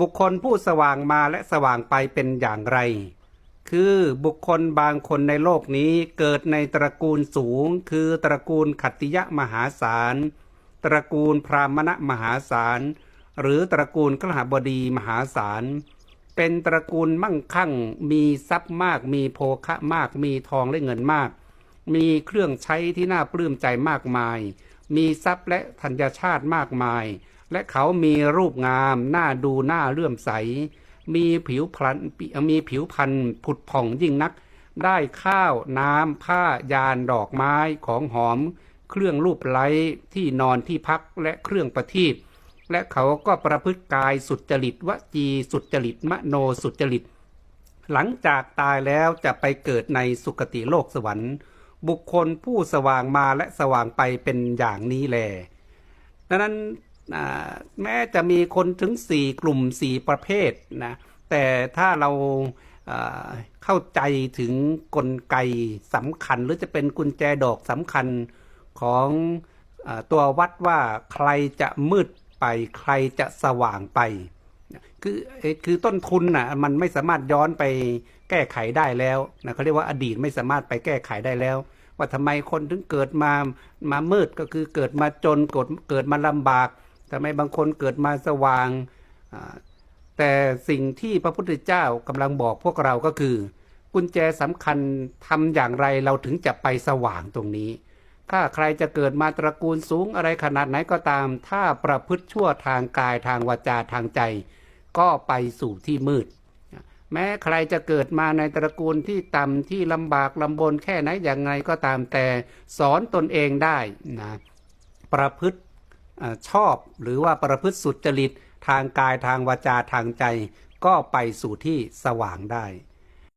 บุคคลผู้สว่างมาและสว่างไปเป็นอย่างไร คือบุคคลบางคนในโลกนี้เกิดในตระกูลสูง คือตระกูลขัตติยะมหาศาล ตระกูลพรามณมหาศาล หรือตระกูลกหบดีมหาศาล เป็นตระกูลมั่งคั่ง มีทรัพย์มาก มีโภคะมาก มีทองและเงินมาก มีเครื่องใช้ที่น่าปลื้มใจมากมาย มีทรัพย์และธัญชาติมากมาย และเขามีรูปงามหน่าดูหน่าเลื่อมใส มีผิวพรรณมีผิวพรรณผุดผ่องยิ่งนัก ได้ข้าวน้ำผ้ายานดอกไม้ของหอม เครื่องรูปไล้ที่นอนที่พักและเครื่องประทีปและเขาก็ประพฤติกายสุจริตวจีสุจริตมโนสุจริต หลังจากตายแล้วจะไปเกิดในสุคติโลกสวรรค์ บุคคลผู้สว่างมาและสว่างไปเป็นอย่างนี้แลดังนั้น อ่าแม้จะมีคนถึงสี่กลุ่มสี่ประเภทนะแต่ถ้าเราเข้าใจถึงกลไกสำคัญ หรือจะเป็นกุญแจดอกสำคัญของอตัววัดว่าใครจะมืดไปใครจะสว่างไปคือคือต้นทุนน่ะมันไม่สามารถย้อนไปแก้ไขได้แล้วนะเขาเรียกว่าอดีตไม่สามารถไปแก้ไขได้แล้ว ว่าทำไมคนถึงเกิดมามามืดก็คือเกิดมาจนเกิดเกิดมาลำบาก ทำไมบางคนเกิดมาสว่าง แต่สิ่งที่พระพุทธเจ้ากำลังบอกพวกเราก็คือ กุญแจสำคัญทำอย่างไรเราถึงจะไปสว่างตรงนี้ ถ้าใครจะเกิดมาตระกูลสูงอะไรขนาดไหนก็ตาม ถ้าประพฤติชั่วทางกายทางวาจาทางใจ ก็ไปสู่ที่มืด แม้ใครจะเกิดมาในตระกูลที่ต่ำที่ลำบากลำบนแค่ไหนอย่างไรก็ตามแต่สอนตนเองได้นะประพฤติ ชอบหรือว่าประพฤติสุจริตทางกายทางวาจาทางใจ ก็ไปสู่ที่สว่างได้